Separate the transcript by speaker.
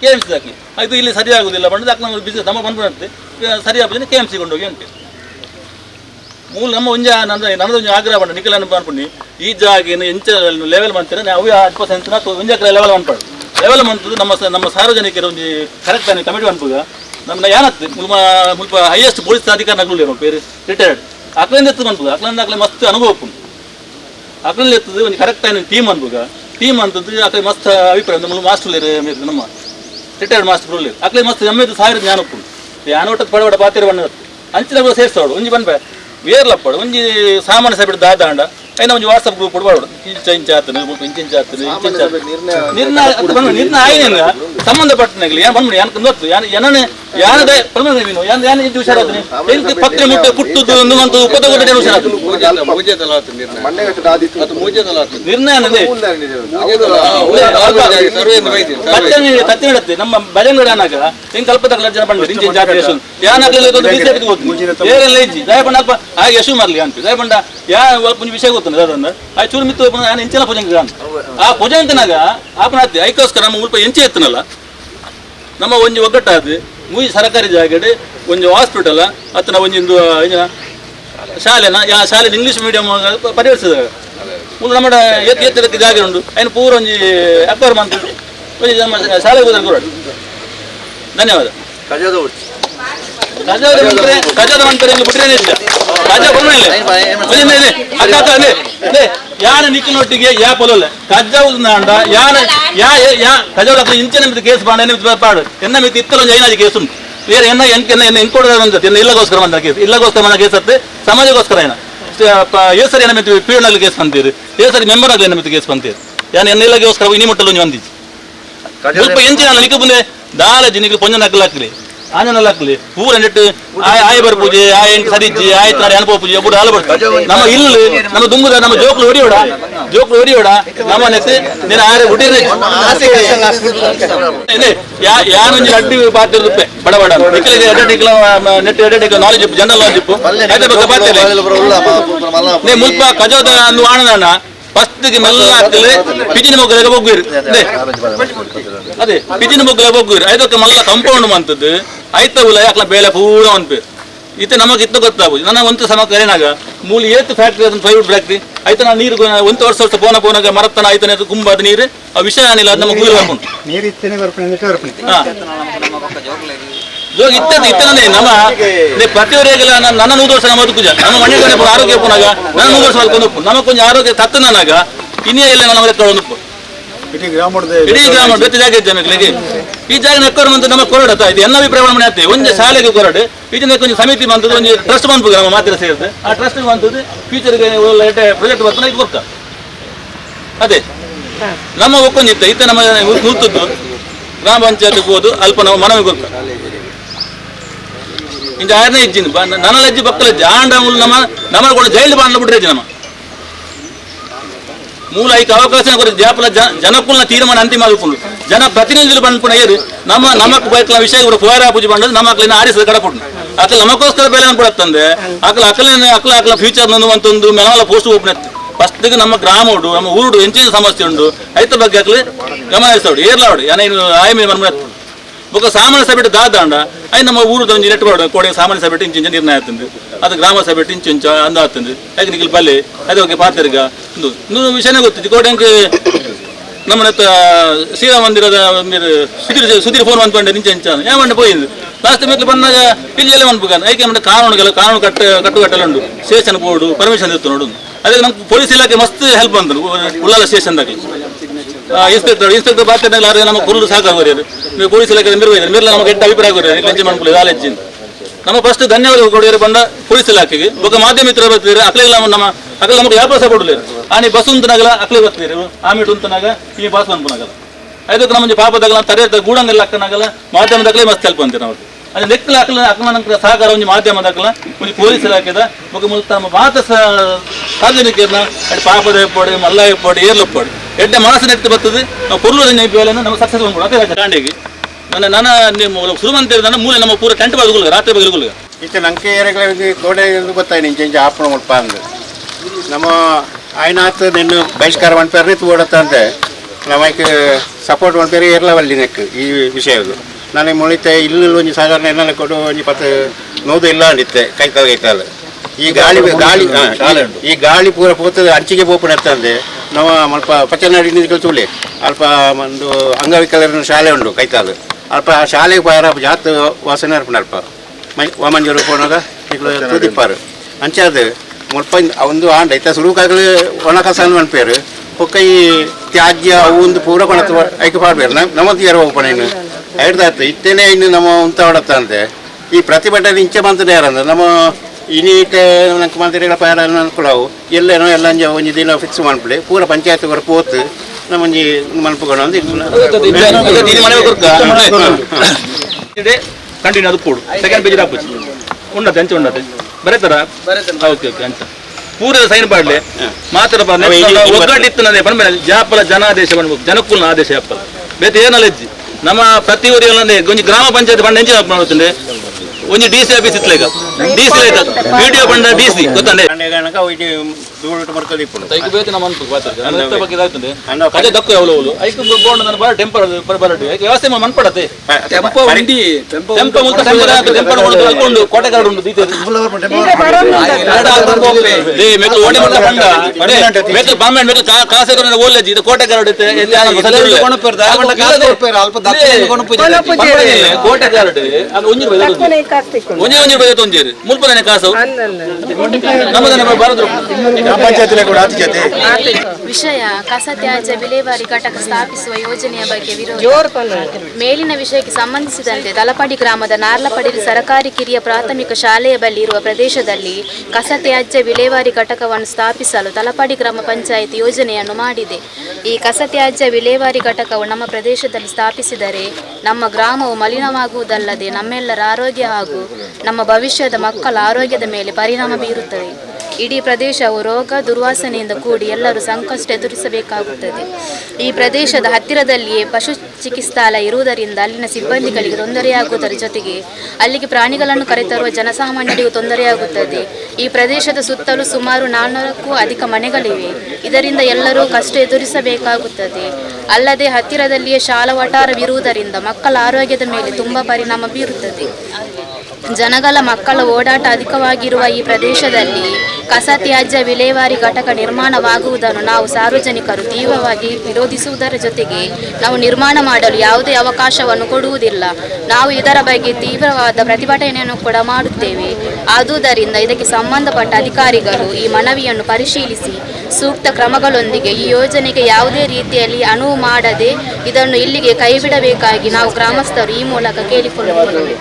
Speaker 1: K M C ಹಾಕಿ ಅದು ಇಲ್ಲಿ ಸರಿ ಆಗುದಿಲ್ಲ ಅಕ್ಕ ನಮ್ಮ ಬಿಸಿನೆಸ್ ನಮ್ಮ ಬಂದ್ಬಿಡುತ್ತೆ. ಸರಿ ಆಗುದಿಲ್ಲ ಕೆ ಎಂ ಸಿ ಕೊಂಡೋಗಿ ಅಂತ. ಮೂಲ ನಮ್ಮ ಒಂಜ ನಂದು ನನ್ನದು ಒಂದು ಆಗ್ರಹ ಬಂಡ ನಿಖಿಲ್ ಅನ್ಪಣಿ ಈ ಜಾಗಿನ ಎಂಚ ಲೆವೆಲ್ ಮಂತಿನ ನಾವು ಹತ್ತು ಪರ್ಸೆಂಟ್ ಎಕರೆ ಲೆವೆಲ್ ಅನ್ಪಡು ಲೆವೆಲ್ ಮಂತದ್ದು ನಮ್ಮ ನಮ್ಮ ಸಾರ್ವಜನಿಕರ ಒಂದು ಕರೆಕ್ಟ್ ಆಗಿ ಕಮಿಟಿ ಅನ್ಪುಗ ನಮ್ಮ ಯಾನತ್ತು? ಮುಲ್ಪ ಮುಲ್ಪ ಹೈಯೆಸ್ಟ್ ಪೊಲೀಸ್ ಅಧಿಕಾರ ನಗಲು ಬೇರೆ ರಿಟೈರ್ಡ್ ಅಕ್ಲಿಂದ ಎತ್ತು ಬಂದ್ಪುಗ ಅಕ್ಲಿಂದ ಅಕ್ಲೆ ಮಸ್ತ್ ಅನುಭವ ಉಂಟು. ಅಕ್ಲಿಂದ ಎತ್ತದು ಒಂದು ಕರೆಕ್ಟ್ ಆಗಿ ಟೀಮ್ ಅನ್ಪುಗ ಟೀಮ್ ಅಂತದ್ದು ಅಕ್ಲೆ ಮಸ್ತ್ ಅಭಿಪ್ರಾಯ. ನಮ್ಮ ಮಾಸ್ಟರ್ ನಮ್ಮ ರಿಟೈರ್ಡ್ ಮಾಸ್ಟರ್ ರೂಲ್ ಅಕ್ಲೆ ಮಸ್ತ್ ನಮ್ಮೆದು ಸಾವಿರ ಜ್ಞಾನ ಉಪ್ಪು ಯಾನ ಒಟ್ಟದ ಪಡವಡ ಪಾತಿರ ಬಣ್ಣ ಅಂಚಿನ ಕೂಡ ಸೇರಿಸ್ತಾವಡು ಒಂಜಿ ಬಂದ ವೇರ್ಲಪ್ಪಡು ಒಂಜಿ ಸಾಮಾನ್ಯ ಸಭೆ ದಾದಾಂಡ ಐನ ಒಂಜಿ ವಾಟ್ಸಪ್ ಗ್ರೂಪ್ ಕೊಡ್ಬಾರ್ದು ಇಂಚ ಇಂಚ ಆತನು ಇಂಚ ಇಂಚ ಆತನು ಇಂಚ ಇಂಚ. ನಿರ್ಣಯ ನಿರ್ಣಯ ಆಯ್ನಿಲ್ಲ ಸಂಬಂಧಪಟ್ಟನಾಗಲಿ ಯಾನ್ ಬಂದ್ಬಿಡಿ ಯಾನ್ ಗೊತ್ತು ಯಾನ್ ಏನನೆ ನೀನು ಯಾನ್ ಯಾನ್ ಇದು? ಹುಷಾರಾದ್ರಿ ಎಂತ ಪತ್ರ ಮುಟ್ಟ ಪುಟ್ಟದ್ದು ಒಂದು ಉಪದ ಕೊಟ್ಟೆ ಹುಷಾರಾದ್ರು ನಿರ್ಣಯ ತತ್ತಿ ನಡತ್ತೆ ನಮ್ಮ ಹೆಂಗ್ ಕಲ್ಪದಾಗ ಜನ ಯಶು ಒಂದು ಬಿಜೆಪಿ ಇಜ್ಜಿ. ದಯಪಂಡ ಅಲ್ಪ ಯಶು ಮರ್ಲಿ ಅಂತ. ದಯಪಂಡ ಯಾ ಅಲ್ಪ ಒಂದು ವಿಷಯ ಗೊತ್ತು ಅದನ್ನ ಆ ಚೂರು ಮಿತ್ತು ನಾನು ಪೂಜಂಗ ಆ ಐಕೋಸ್ಕರ ನಮ್ಮ ಉಲ್ಪ ಎಂಚೆ ಎತ್ತನಲ್ಲ? ನಮ್ಮ ಒಂಜಿ ಒಗ್ಗಟ್ಟಾದ ಮುಯಿ ಸರಕಾರಿ ಜಾಗಡೆ ಒಂದು ಹಾಸ್ಪಿಟಲ್ ಅಥವಾ ಒಂದಿಂದು ಶಾಲೆನ ಯಾ ಶಾಲೆ ಇಂಗ್ಲೀಷ್ ಮೀಡಿಯಂ ಪರಿವರ್ತಿಸಿದಾಗ ಮುಂದೆ ನಮ್ಮ ಎತ್ತರಕ್ಕೆ ಜಾಗ ಉಂಡು ಅಯ್ಯ ಪೂರ ಒಂಜಿ ಅಪ್ಪರ್ ಮಂತ್ ಶಾಲೆ ಹೋದಾಗ ಕೊರಡು ಧನ್ಯವಾದ.
Speaker 2: ಕಜಾದ
Speaker 1: ಕಜಾದ ಮಂತ್ರಿ ಕಜಾದ ಮಂತ್ರೆ ಬಿಟ್ರೇನೆ ಇಲ್ಲ. ಯಾನ ನಿಕ್ಕಿನೊಟ್ಟಿಗೆ ಯಾ ಪೊಲೊಲ್ಲ? ಕಜ್ಜಾವುದು ನಾಂಡ ಯಾನ ಯಾ ಯಾ ಕಜಾದ ಅಕ್ಕ ಇಂಚಿನ ಮಿತಿ ಕೇಸ್ ಬಾಂಡ ಎನ್ನ ಪಾಡು. ಎನ್ನ ಮಿತಿ ಇತ್ತಲೊಂದು ಐನಾಜಿ ಕೇಸ್ ಉಂಟು. ಬೇರೆ ಎನ್ನ ಎನ್ ಎನ್ನ ಎನ್ನ ಎಂಕೊಡದ ಅಂತ ಎನ್ನ ಇಲ್ಲಗೋಸ್ಕರ ಬಂದ ಕೇಸ್. ಇಲ್ಲಗೋಸ್ಕರ ಬಂದ ಕೇಸ್ ಅತ್ತೆ. ಸಮಾಜಗೋಸ್ಕರ ಏನ? ಏಸರಿ ಏನ ಮಿತ್ ಪೀಡನಲ್ಲಿ ಕೇಸ್ ಬಂತೀರಿ ಏಸರಿ ಮೆಂಬರ್ ಆಗಲಿ ಎನ್ನ ಮಿತ್ ಕೇಸ್ ಬಂತೀರಿ ಯಾನ ಎನ್ನ ಇಲ್ಲಗೋಸ್ಕರ ಇನಿ ಮುಟ್ಟಲು ಒಂದು ಬಂದಿದ್ದು? ಸ್ವಲ್ಪ ಎಂಚಿನ ನಿಕ್ಕ ಮುಂದೆ ದಾಳ ನಿಕ್ಕ ಪೊಂಜನ ಹಾಕಲಾಕ್ಲಿ. ಆಂಜನಲ್ಲ ಲಕ್ಲಿ ಪೂರ ನೆಟ್ಟು ಆಯ್ ಆಯಬರ್ ಪೂಜೆ ಆಯ್ ಎಂಟು ಸರಿಜ್ಜಿ ಆಯ್ತು ನಾಳೆ ಅನುಭವ ಪೂಜೆ ಬುಡ ಹಾಲು ಬರ್ತಾರೆ ನಮ್ಮ ಇಲ್ಲಿ ನಮ್ಮ ದುಂಗುದ ನಮ್ಮ ಜೋಕ್ಲು ಹೊಡಿಯೋಡ ಜೋಕ್ಲು ಹೊಡಿಯೋಡ ನಮ್ಮ ನೆಸೆ ನೀನು ಆರೆ ಹುಟ್ಟಿದ್ರೆ ಯಾನೊಂಜಿ ಅಡ್ಡಿ ಪಾತ್ರ ರೂಪೆ ಬಡ ಬಡ. ನಿಖಿಲಿಗೆ ಎಡ್ಡೆ ನಿಖಿಲ ನೆಟ್ ಎಡ್ಡೆ ನಿಖಿಲ ನಾಲೆಜ್ ಜನರಲ್ ನಾಲೆಜ್ ಅದೇ ಬಗ್ಗೆ ಪಾತ್ರ ನೇ ಮುಲ್ಪ ಕಜೋದ ಅನ್ನು ಆಣದಾಣ ಫಸ್ಟ್ಗೆ ಮೆಲ್ಲ ಆಗ್ತದೆ ಪಿಜಿನ ಮೊಗ್ಗದಾಗ ಬೊಗ್ಗುರು ಅದೇ ಪಿಜಿನ ಮೊಗ್ಗದಾಗ ಬೊಗ್ಗುರು ಐದಕ್ಕೆ ಮಲ್ಲ ಕಂಪೌಂಡ್ ಮಂತದ್ದು ಐತ ಉಲ ಯಾಕಲ ಬೇಲೆ ಪೂರ ಅನ್ಪೇರು ಇತ್ತೆ ನಮಗೆ ಇತ್ತು ಗೊತ್ತಾಗುದು ನನ್ನ ಒಂದು ಸಮ ಕರೆನಾಗ ಮೂಲಿ ಏತ್ ಫ್ಯಾಕ್ಟ್ರಿ ಅದನ್ನ ಫೈವ್ ಫ್ಯಾಕ್ಟ್ರಿ ಆಯ್ತು ನಾನು ನೀರು ಒಂದು ವರ್ಷ ವರ್ಷ ಪೋನ ಪೋನಾಗ ಮರತನ ಆಯ್ತಾನೆ ಅದು ಕುಂಬಾದ ನೀರು. ಆ ವಿಷಯ ಏನಿಲ್ಲ ಅದು ನಮ್ಮ ಕೂಲಿ ಹಾಕೊಂಡು
Speaker 3: ನೀರು ಇತ್ತೇನೆ ಬರ್ಕೊಂಡು
Speaker 1: ಹಾ. ಜೋಗ ಇತ್ತದ ಇತ್ತನೇ ನಮ್ಮ ನೇ ಪ್ರತಿಯೊರಿಗೆಲ್ಲ ನನ್ನ ನನ್ನ ನೂರು ವರ್ಷ ನಮ್ಮ ಬದುಕುಜ ನಮ್ಮ ಮನೆ ಕಡೆ ಆರೋಗ್ಯ ಪುನಾಗ ನನ್ನ ಮಾಡ್ಕೊಂಡು ನಮ್ಮ ಕೊಂಚ ಆರೋಗ್ಯ ತತ್ತ ನನಗ ಇನ್ನೇ ಇಲ್ಲ ನಮ್ಮ ಎತ್ಕೊಂಡು
Speaker 3: ಇಡೀ
Speaker 1: ಗ್ರಾಮ ಬೆತ್ತ ಜಾಗ ಜನಗಳಿಗೆ. ಈ ಜಾಗ ನೆಕ್ಕರು ಮಂತ ನಮ್ಮ ಕೊರಡ ಇದು. ಎನ್ನ ಅಭಿಪ್ರಾಯ ಮನೆ ಆಯ್ತು ಒಂದು ಶಾಲೆಗೆ ಕೊರಡು. ಇದನ್ನ ಒಂದು ಸಮಿತಿ ಬಂದದ್ದು ಒಂದು ಟ್ರಸ್ಟ್ ಬಂದು ನಮ್ಮ ಮಾತ್ರ ಸೇರಿದೆ ಆ ಟ್ರಸ್ಟ್ ಬಂದದ್ದು ಫ್ಯೂಚರ್ಗೆ ಪ್ರಾಜೆಕ್ಟ್ ಬರ್ತದೆ ಇದು ಗೊತ್ತಾ? ಅದೇ. ನಮ್ಮ ಒಕ್ಕೊಂದಿತ್ತ. ಇತ್ತ ನಮ್ಮ ಗುರ್ತದ್ದು ಗ್ರಾಮ ಪಂಚಾಯತ್ ಹೋದು ಅಲ್ಪ ನಾವು ಮನವಿ ಗೊತ್ತ ಇಂದ ಆರನೇ ಇಜ್ಜಿನ ನನ್ನ ಲಜ್ಜಿ ಬಕ್ಕಲ ಅಜ್ಜಿ ಆಂಡ ಮೂಲ ನಮ್ಮ ನಮ್ಮ ಕೂಡ ಜೈಲು ಬಾಂಡ್ ಅಜ್ಜಿ ನಮ್ಮ. ಮೂಲ ಐಕ ಅವಕಾಶ ಜಾಪಲ ಜನಕುಲ್ನ ತೀರ್ಮಾನ ಅಂತಿಮ ಆಗುಕೊಂಡು ಜನ ಪ್ರತಿನಿಧಿಗಳು ಬಂದ್ಪುಣ ಏರು, ನಮ್ಮ ನಮಕ್ ಬೈಕ್ಲ ವಿಷಯ ಕೂಡ ಪುವಾರ ಪೂಜೆ ಬಂಡದು ನಮ್ಮ ಅಕ್ಲಿನ ಆರಿಸಿದ ಕಡಪುಟ್ಟು ನಮಕೋಸ್ಕರ ನಮಗೋಸ್ಕರ ಬೆಲೆ ಅನ್ಕೊಡತ್ತಂದೆ ಅಕ್ಕಲ ಅಕ್ಕಲಿನ ಅಕ್ಕಲ ಅಕ್ಕಲ ಫ್ಯೂಚರ್ ನಂದು ಒಂದು ಮೆಲವಲ ಪೋಸ್ಟ್ ಓಪನ್ ಫಸ್ಟ್ಗೆ ನಮ್ಮ ಗ್ರಾಮ ಉಂಡು ನಮ್ಮ ಊರುಡು ಎಂಚಿನ ಸಮಸ್ಯೆ ಉಂಡು. ಐತ ಬಗ್ಗೆ ಅಕ್ಕಲಿ ಗಮನ ಹರಿಸೋಡು ಏರ್ಲಾವಡು ಏನೇನು ಮನ್ಮತ್ ಬೊಕ್ಕ ಸಾಮಾನ್ಯ ಸಭೆ ದಾದಾಂಡ ಐ ನಮ್ಮ ಊರುದ ಒಂಜಿ ನೆಟ್ ಕೊಡ ಕೋಡೆ ಸಾಮಾನ್ಯ ಸಭೆ ಇಂಚು ಇಂಚ ನಿರ್ಣಯ ಆತಂದು ಅದು ಗ್ರಾಮ ಸಭೆ ಇಂಚು ಇಂಚ ಅಂದ ಆತಂದು ಐದು ನಿಖಿಲ್ ಪಲ್ಲೆ ಅದು ಹೋಗಿ ಪಾತ್ರಗ ಒಂದು ಇನ್ನೊಂದು ವಿಷಯನೇ ಗೊತ್ತಿತ್ತು ಕೋಟೆಂಕ್ ನಮ್ಮ ನೆತ್ತ ಶ್ರೀರಾಮ ಮಂದಿರದ మీరు ಸುಧೀರ್ ಸುಧೀರ್ ಫೋನ್ ಅಂದ್ಕೊಂಡೆ ನಿಂಚೆ ಇಂಚ ಏಮಂಡ పోయింది లాస్ట్ మీకు ಬಂದಾಗ పిల్లలే ಅನ್ಬೇಕು ಐಕೆ ಮಂಡ ಕಾನೂನು ಗಲ ಕಾನೂನು ಕಟ್ಟ ಕಟ್ಟುಗಟ್ಟಲುಂಡು ಸ್ಟೇಷನ್ ಬೋರ್ಡು ಪರ್ಮಿಷನ್ ಇತ್ತು ಅದಕ್ಕೆ ನಮ್ಗೆ ಪೊಲೀಸ್ ಇಲಾಖೆ ಮಸ್ತ್ ಹೆಲ್ಪ್ ಬಂದ್ರು ಉಳ್ಳಾಲ ಸ್ಟೇಷನ್ದಾಗ ಇನ್ಸ್ಪೆಕ್ಟರ್ ಇನ್ಸ್ಪೆಕ್ಟರ್ ಬಾತ್ಯದಾಗ ಆದರೆ ನಮ್ಮ ಕುರುಡು ಸಾಕಾಗೋರು ನೀವು ಪೊಲೀಸ್ ಇಲಾಖೆ ಮಿರ್ವೈದ್ರು ಮಿರ್ಲ ನಮಗೆ ಎಡ್ಡ ಅಭಿಪ್ರಾಯ ಕೊಡ್ರಿ ಲಂಚ ಕಾಲೇಜಿನ ನಮ್ಮ ಫಸ್ಟ್ ಧನ್ಯವಾದ ಕೊಡಿಯರು ಬಂದ ಪೊಲೀಸ್ ಇಲಾಖೆಗೆ. ಒಬ್ಬ ಮಾಧ್ಯಮ ಮಿತ್ರ ಬರ್ತೀರಿ ಅಕ್ಲೆಲ್ಲ ನಮ್ಮ, ಅಕ್ಲೆ ನಮಗೆ ವ್ಯಾಪಾರ ಕೊಡಲಿ ಆನೆ ಬಸ್ ಉಂತನಾಗಲ್ಲ ಅಕ್ಲೆ ಬರ್ತೀರಿ ಆಮಿಟ್ ಉಂತನಾಗ ಈ ಬಾಸ್ ಬಂದ್ಬನಾಗಲ್ಲ ಅದಕ್ಕೆ ನಮ್ಮ ಪಾಪದಾಗಲ್ಲ ತರೆ ಗೂಡಂಗೆಲ್ಲ ಅಕ್ಕನಾಗಲ್ಲ ಮಾಧ್ಯಮದಾಗಲೇ ಮಸ್ತ್ ಹೆಲ್ಪ್ ಅಂತೀರಿ ನಾವು ಅದು ಲೆಕ್ಕಲ ಅಕ್ಲ ಅಕ್ಲ ನಂತರ ಸಹಕಾರ ಒಂದು ಮಾಧ್ಯಮದಾಗಲ ಒಂದು ಪೊಲೀಸ್ ಇಲಾಖೆದ ಬಗ್ಗೆ ಮುಲ್ತ ನಮ್ಮ ಮಾತ ಅದು ಪಾಪದ ಪೋಡಿ ಮಲ್ಲ ಏರ್ಲು ಪೋಡಿ ಎಡ್ಡ ಮನಸ್ಸಿನ ಎತ್ತಿ ಬರ್ತದೆ ನಾವು ಕೊರ್ಲೂರ ನೆನಪಿಯಲ್ಲ ನಾವು ಸಕ್ಸಸ್ ಬಂದ್ಬಿಡು. ಅದೇ ದಾಂಡಿಗೆ ನನ್ನ ನಾನು ನಿಮ್ಮ ಸುರುಮಂತ ನನ್ನ ಮೂಲೆ ನಮ್ಮ ಪೂರ ಟೆಂಟ್ ಬದುಕುಲ್ಗ ರಾತ್ರಿ ಬಗ್ಗೆ
Speaker 3: ಈಚೆ ನಂಕೆ ಏರಗಳ ಗೋಡೆ ಗೊತ್ತಾಯ್ತು ಇಂಚೆ ಇಂಚೆ ಆಪಣ ಮುಲ್ಪ ಅಂದ್ರೆ ನಮ್ಮ ಆಯ್ನಾಥ್ ನಿನ್ನ ಬಹಿಷ್ಕಾರ ಮಾಡ್ತಾರೆ ತೋಡತ್ತ ಅಂತೆ. ನಮಗೆ ಸಪೋರ್ಟ್ ಮಾಡ್ತಾರೆ ಇರಲವಲ್ಲಿ ನೆಕ್ ಈ ವಿಷಯದು ನನಗೆ ಮುಳಿತೆ ಇಲ್ಲಿ ಒಂದು ಸಾಧಾರಣ ಎಲ್ಲ ಕೊಡು ಒಂದು ಪತ್ತು ನೋದು ಇಲ್ಲ ಅಂದಿತ್ತೆ ಕೈ ಕಾಲು ಕೈ ಕಾಲು. ಈ ಗಾಳಿ ಗಾಳಿ ಹಾ, ಈ ಗಾಳಿ ಪೂರ ಪೋತದ ಅಂಚಿಗೆ ಪೋಪುನ ಎತ್ತಂದೆ ನಾವು ಮಲ್ಪ ಪಚ್ಚನಾಡಿ ನಿಂತ್ಕೊಂಡು ತುಳಿ ಅಲ್ಪ ಒಂದು ಅಂಗವಿಕಲರ ಶಾಲೆ ಉಂಟು ಕೈತಾಲು. ಅಲ್ಪ ಆ ಶಾಲೆಗೆ ಬಾರ ಜಾತ್ ವಾಸನೆ ಅರ್ಪಣ ಅಲ್ಪ. ಮೈ ವಾಮಂಜರು ಪೋನಾಗ ತುದಿಪ್ಪಾರು ಅಂಚಾದ ಮುಲ್ಪ ಒಂದು ಆಂಡ ಐತ ಸುರುಕಾಗಲು ಒಣ ಕಸ ಮನ್ಪೇರು ಪೊಕ್ಕ ಈ ತ್ಯಾಜ್ಯ ಅವು ಒಂದು ಪೂರ ಕೊಣ ಐಕೆ ಪಾಡ್ಬೇರು. ನಮ್ಮದು ಯಾರು ಹೋಗ್ಪಣ ಇನ್ನು? ಹೇಳ್ದಾಯ್ತು ಇತ್ತೇನೆ ಇನ್ನು ನಮ್ಮ ಉಂತ ಹೊಡತ್ತ ಅಂತೆ ಈ ಪ್ರತಿಭಟನೆ ಇಂಚೆ ಮಂತ್ರಿ ಯಾರಂದ್ರೆ ನಮ್ಮ ಇಡೀ ನಂಗೆ ಮಂದಿರಗಳ ಪಾರ ಅನ್ಕೊಳ್ಳವು ಎಲ್ಲೇನೋ ಎಲ್ಲ ಒಂಜಿ ದಿನ ಫಿಕ್ಸ್ ಮಾಡ್ಬಿಡಿ ಪೂರ ಪಂಚಾಯತ್ ಹೊರ ಪೋತು ನಮ್ಮಂಜಿ ಮನ್ಪುಗಳು
Speaker 1: ಅಂದ್ರೆ ಕಂಟಿನ್ಯೂ ಅದು ಕೂಡು ಸೆಕೆಂಡ್ ಪೇಜ್ ಹಾಕಿ ಉಣ್ಣತೆ ಅಂಚೆ ಉಣ್ಣತೆ ಬರೀತಾರ ಓಕೆ ಓಕೆ ಅಂತ ಪೂರ ಸೈನ್ ಮಾಡ್ಲಿ ಮಾತ್ರ ಒಗ್ಗಟ್ಟಿತ್ತು ನನಗೆ ಬಂದ್ಮೇಲೆ ಜಾಪಲ ಜನಾದೇಶ ಬಂದ್ಬೇಕು ಜನಕ್ಕೂ ಆದೇಶ ಅಪ್ಪಲ್ಲ ಬೇತೆ ಏನಲ್ಲ ನಮ್ಮ ಪ್ರತಿ ಊರಿನಲ್ಲಿ ಒಂದು ಗ್ರಾಮ ಪಂಚಾಯತ್ ಬಂಡ ಹೆಂಚೆ ಮಾಡುತ್ತೆ ಒಂಜಿ ಡಿ ಸಿ ಆಫೀಸ್ ಇತ್ಲೇಗ ಡಿ ಸಿ ವಿಡಿಯೋ ಬಂಡ ಡಿ ಸಿ ಗೊತ್ತಂಡೆ
Speaker 3: ದೂರ ಮರ್ಕದಿ ಇಪ್ಪುಡು
Speaker 1: ಐಕು ಬೇತೆ ನಮ್ಮ ಅನ್ಬೇಕು ಬಾತರ್ಗೆ ನನ್ನ ಬಗ್ಗೆ ಇದಾಗ್ತದೆ
Speaker 3: ಅನ್ನ
Speaker 1: ದಕ್ಕು ಯಾವಲು ಅವಳು ಐಕು ಬೋರ್ಡ್ ನನ್ನ ಬರ ಟೆಂಪರ್ ಬರಡಿ ಐಕು ವ್ಯವಸ್ಥೆ ಮನ್ಪಡತ್ತೆ.
Speaker 4: ಟೆಂಪೋ ಉಂಡಿ ಟೆಂಪೋ
Speaker 1: ಟೆಂಪರ್ ಹಾಕೊಂಡು ಕೋಟೆಗಾರಡು ಉಂಟು ದೀತೆ ಏ ಓಣಿ ಮುಟ್ಟ ಬಂಡ ಮೇಕಲ್ ಬಾಂಬೆ ಮೇಕಲ್ ಕಾಸೆ ಕೊನೆ ಇತ್ತೆ. ಎಲ್ಲಿ ಉಳ್ಳೆ.
Speaker 4: ಕೊಣಪೇರು ದಾಯಗೊಂಡ ಕಾಸು ಕೊಡ್ಪೇರು ಅಲ್ಪ ಕೊಣಪೂಜೆ
Speaker 1: ಪಂಪನೆ ಕೋಟೆಗಾರಡು ಅದು ಒಂಜಿ ಒಂಜಿ ಒಂಜಿ ಬೈದ ಒಂಜೇರಿ ಮುಲ್ಪನೆ ಕಾಸು? ನಮ್ಮದನ್ನ ಬರದ್ರು
Speaker 3: ಪಂಚಾಯತಿಲೆ ಕೂಡ ಆತಿ ಜೊತೆ.
Speaker 5: ವಿಷಯ ಕಸ ತ್ಯಾಜ್ಯ ವಿಲೇವಾರಿ ಘಟಕ ಸ್ಥಾಪಿಸುವ ಯೋಜನೆಯ ಬಗ್ಗೆ ವಿರೋಧ. ಮೇಲಿನ ವಿಷಯಕ್ಕೆ ಸಂಬಂಧಿಸಿದಂತೆ ತಲಪಾಡಿ ಗ್ರಾಮದ ನಾರ್ಲಪಡಿಲಿ ಸರಕಾರಿ ಕಿರಿಯ ಪ್ರಾಥಮಿಕ ಶಾಲೆಯ ಬಳಿ ಇರುವ ಪ್ರದೇಶದಲ್ಲಿ ಕಸ ತ್ಯಾಜ್ಯ ವಿಲೇವಾರಿ ಘಟಕವನ್ನು ಸ್ಥಾಪಿಸಲು ತಲಪಾಡಿ ಗ್ರಾಮ ಪಂಚಾಯತ್ ಯೋಜನೆಯನ್ನು ಮಾಡಿದೆ. ಈ ಕಸ ತ್ಯಾಜ್ಯ ವಿಲೇವಾರಿ ಘಟಕವು ನಮ್ಮ ಪ್ರದೇಶದಲ್ಲಿ ಸ್ಥಾಪಿಸಿದರೆ ನಮ್ಮ ಗ್ರಾಮವು ಮಲಿನವಾಗುವುದಲ್ಲದೆ ನಮ್ಮೆಲ್ಲರ ಆರೋಗ್ಯ ಹಾಗೂ ನಮ್ಮ ಭವಿಷ್ಯದ ಮಕ್ಕಳ ಆರೋಗ್ಯದ ಮೇಲೆ ಪರಿಣಾಮ ಬೀರುತ್ತದೆ. ಇಡೀ ಪ್ರದೇಶವು ರೋಗ ದುರ್ವಾಸನೆಯಿಂದ ಕೂಡಿ ಎಲ್ಲರೂ ಸಂಕಷ್ಟ ಎದುರಿಸಬೇಕಾಗುತ್ತದೆ. ಈ ಪ್ರದೇಶದ ಹತ್ತಿರದಲ್ಲಿಯೇ ಪಶು ಚಿಕಿತ್ಸಾಲಯ ಇರುವುದರಿಂದ ಅಲ್ಲಿನ ಸಿಬ್ಬಂದಿಗಳಿಗೆ ತೊಂದರೆಯಾಗುವುದರ ಜೊತೆಗೆ ಅಲ್ಲಿಗೆ ಪ್ರಾಣಿಗಳನ್ನು ಕರೆತರುವ ಜನಸಾಮಾನ್ಯರಿಗೂ ತೊಂದರೆಯಾಗುತ್ತದೆ. ಈ ಪ್ರದೇಶದ ಸುತ್ತಲೂ ಸುಮಾರು ನಾನ್ನೂರಕ್ಕೂ ಅಧಿಕ ಮನೆಗಳಿವೆ. ಇದರಿಂದ ಎಲ್ಲರೂ ಕಷ್ಟ ಎದುರಿಸಬೇಕಾಗುತ್ತದೆ. ಅಲ್ಲದೆ ಹತ್ತಿರದಲ್ಲಿಯೇ ಶಾಲಾ ವಠಾರವಿರುವುದರಿಂದ ಮಕ್ಕಳ ಆರೋಗ್ಯದ ಮೇಲೆ ತುಂಬ ಪರಿಣಾಮ ಬೀರುತ್ತದೆ. ಜನಗಳ ಮಕ್ಕಳ ಓಡಾಟ ಅಧಿಕವಾಗಿರುವ ಈ ಪ್ರದೇಶದಲ್ಲಿ ಕಸ ತ್ಯಾಜ್ಯ ವಿಲೇವಾರಿ ಘಟಕ ನಿರ್ಮಾಣವಾಗುವುದನ್ನು ನಾವು ಸಾರ್ವಜನಿಕರು ತೀವ್ರವಾಗಿ ವಿರೋಧಿಸುವುದರ ಜೊತೆಗೆ ನಾವು ನಿರ್ಮಾಣ ಮಾಡಲು ಯಾವುದೇ ಅವಕಾಶವನ್ನು ಕೊಡುವುದಿಲ್ಲ. ನಾವು ಇದರ ಬಗ್ಗೆ ತೀವ್ರವಾದ ಪ್ರತಿಭಟನೆಯನ್ನು ಕೂಡ ಮಾಡುತ್ತೇವೆ. ಆದುದರಿಂದ ಇದಕ್ಕೆ ಸಂಬಂಧಪಟ್ಟ ಅಧಿಕಾರಿಗಳು ಈ ಮನವಿಯನ್ನು ಪರಿಶೀಲಿಸಿ ಸೂಕ್ತ ಕ್ರಮಗಳೊಂದಿಗೆ ಈ ಯೋಜನೆಗೆ ಯಾವುದೇ ರೀತಿಯಲ್ಲಿ ಅನುವು ಮಾಡದೆ ಇದನ್ನು ಇಲ್ಲಿಗೆ ಕೈಬಿಡಬೇಕಾಗಿ ನಾವು ಗ್ರಾಮಸ್ಥರು ಈ ಮೂಲಕ ಕೇಳಿಕೊಳ್ಳುತ್ತೇವೆ